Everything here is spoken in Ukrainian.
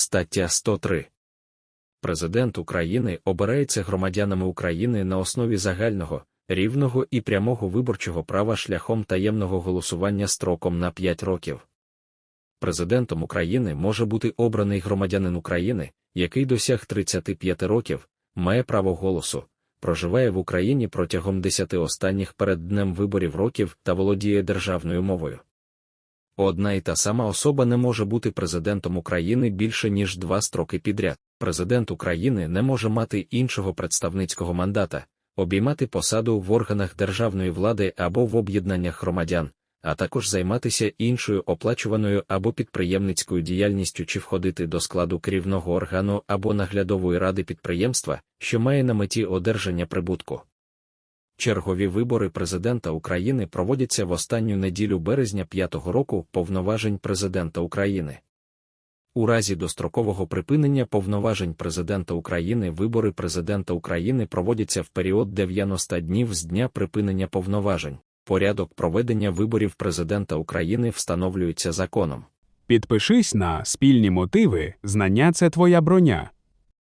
Стаття 103. Президент України обирається громадянами України на основі загального, рівного і прямого виборчого права шляхом таємного голосування строком на 5 років. Президентом України може бути обраний громадянин України, який досяг 35 років, має право голосу, проживає в Україні протягом 10 останніх перед днем виборів років та володіє державною мовою. Одна і та сама особа не може бути президентом України більше ніж два строки підряд. Президент України не може мати іншого представницького мандата, обіймати посаду в органах державної влади або в об'єднаннях громадян, а також займатися іншою оплачуваною або підприємницькою діяльністю чи входити до складу керівного органу або наглядової ради підприємства, що має на меті одержання прибутку. Чергові вибори президента України проводяться в останню неділю березня п'ятого року повноважень президента України. У разі дострокового припинення повноважень президента України вибори президента України проводяться в період 90 днів з дня припинення повноважень. Порядок проведення виборів президента України встановлюється законом. Підпишись на спільні мотиви, знання це твоя броня.